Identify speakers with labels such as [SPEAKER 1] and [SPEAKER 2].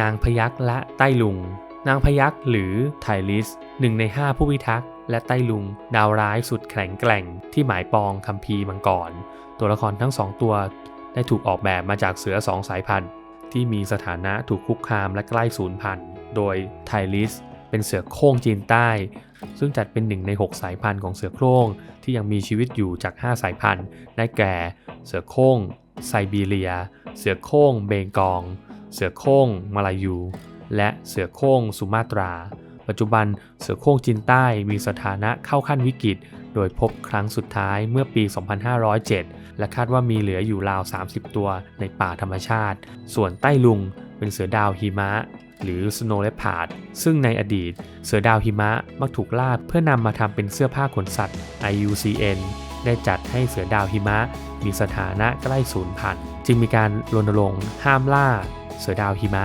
[SPEAKER 1] นางพยักและใต้ลุง นางพยักหรือไทลิสหนึ่งใน 5 ผู้พิทักษ์และใต้ลุง ดาวร้ายสุดแข็งแกร่ง ที่หมายปองคัมภีร์มังกร ตัวละครทั้งสองตัว ได้ถูกออกแบบมาจากเสือสองสายพันธุ์ ที่มีสถานะถูกคุกคามและใกล้สูญพันธุ์ โดยไทลิสเป็นเสือโคร่งจีนใต้ ซึ่งจัดเป็นหนึ่งใน 6 สายพันธุ์ของเสือโคร่งที่ยังมีชีวิตอยู่จาก 5 สายพันธุ์ได้แก่ เสือโคร่งไซบีเรีย เสือโคร่งเบงกอง เสือโคร่งมาลายู และเสือโคร่งสุมาตรา ปัจจุบันเสือโคร่งจีนใต้มีสถานะเข้าขั้นวิกฤต โดยพบครั้งสุดท้ายเมื่อปี 2507 และคาดว่ามีเหลืออยู่ราว 30 ตัวในป่าธรรมชาติ ส่วนใต้ลุงเป็นเสือดาวหิมะหรือ Snow Leopard ซึ่งในอดีต เสือดาวหิมะมักถูกล่าเพื่อนำมาทำเป็นเสื้อผ้าขนสัตว์ IUCN ได้จัดให้เสือดาวหิมะ มีสถานะใกล้สูญพันธุ์ จึงมีการรณรงค์ห้ามล่า เสือดาวหิมะ